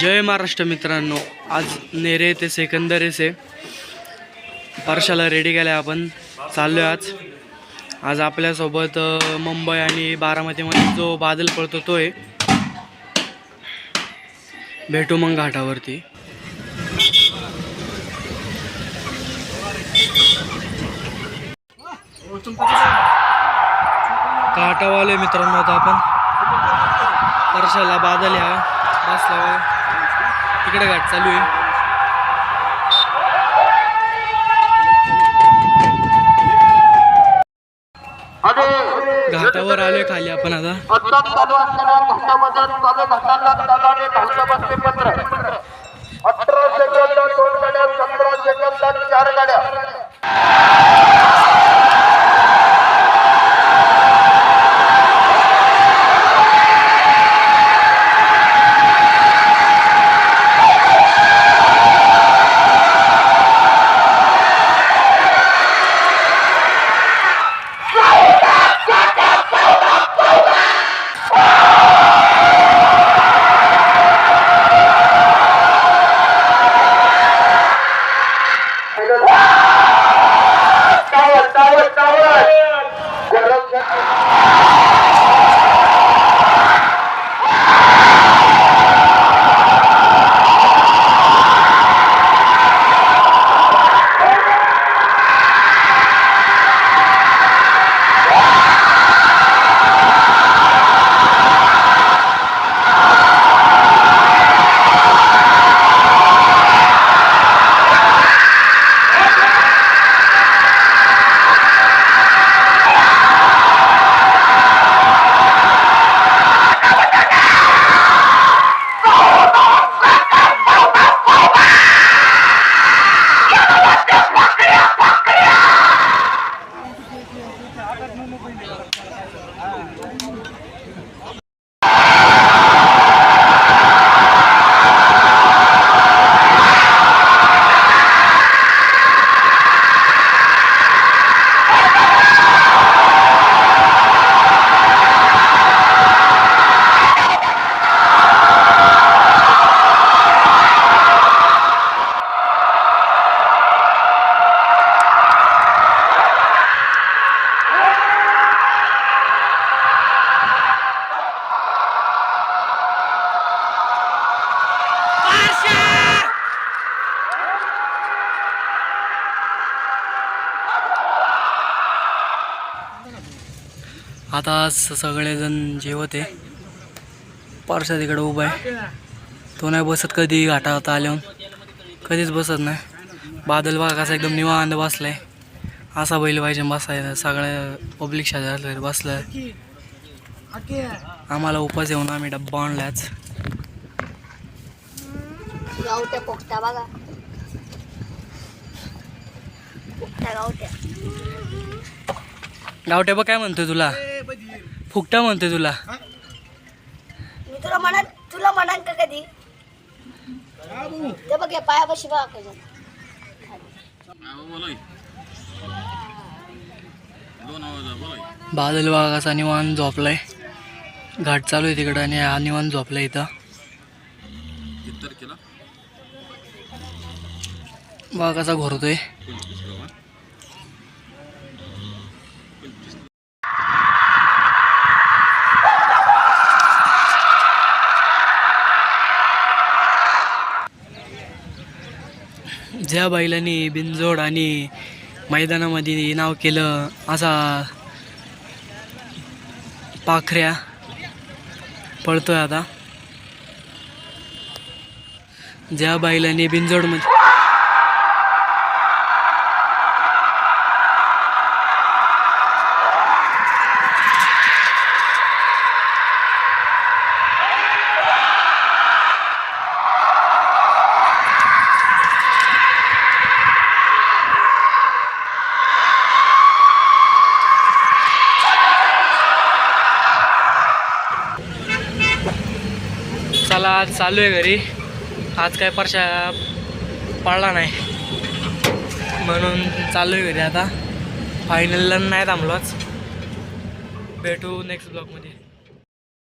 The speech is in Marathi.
जय महाराष्ट्र मित्रांनो आज नेरे ते सेकंदरेस आहे परशाला रेडी केल्या आपण. चाललो आहे आज. आज आपल्यासोबत मुंबई आणि बारामतीमध्ये जो बादल पडतो तो आहे भेटू मग घाटावरती. घाटावाले मित्रांनो आता आपण परशाला बादल ह्या बसला तिकडे गाठ चालू आहे. घाटावर आले खाली आपण आता. टावर टावर टावर गरम आता सगळेजण जेवत आहे. परसा तिकडे उभा आहे. तो नाही बसत कधी घाटावर आल्यावर. कधीच बसत नाही. बादल बघा कसा एकदम निवांत बसलाय. असा बैल पाहिजे बसायला. सगळ्या पब्लिक शाळेत बसलं आम्हाला उपास येऊन आम्ही डब्बा आणलाच बघा. गावट्या बघ काय म्हणतोय तुला? फुकटा म्हणतोय तुला. मी तुला म्हणा तुला म्हणान का कधी? ते बघ या पायापाशी बघा कसं. बादल बघा कसा निवांत झोपलाय. घाट चालू आहे तिकडं आणि हा निवांत झोपलाय इथं. बघा कसा घोरतोय ज्या बैलांनी बिनजोड आणि मैदानामध्ये नाव केलं असा पाखऱ्या पळतोय आता. ज्या बैलांनी बिनजोड म्हणजे चला आज चालू आहे घरी. आज काय परशा पडला नाही. म्हणून चालू आहे घरी आता. फायनलला नाही थांबलोच भेटू नेक्स्ट ब्लॉगमध्ये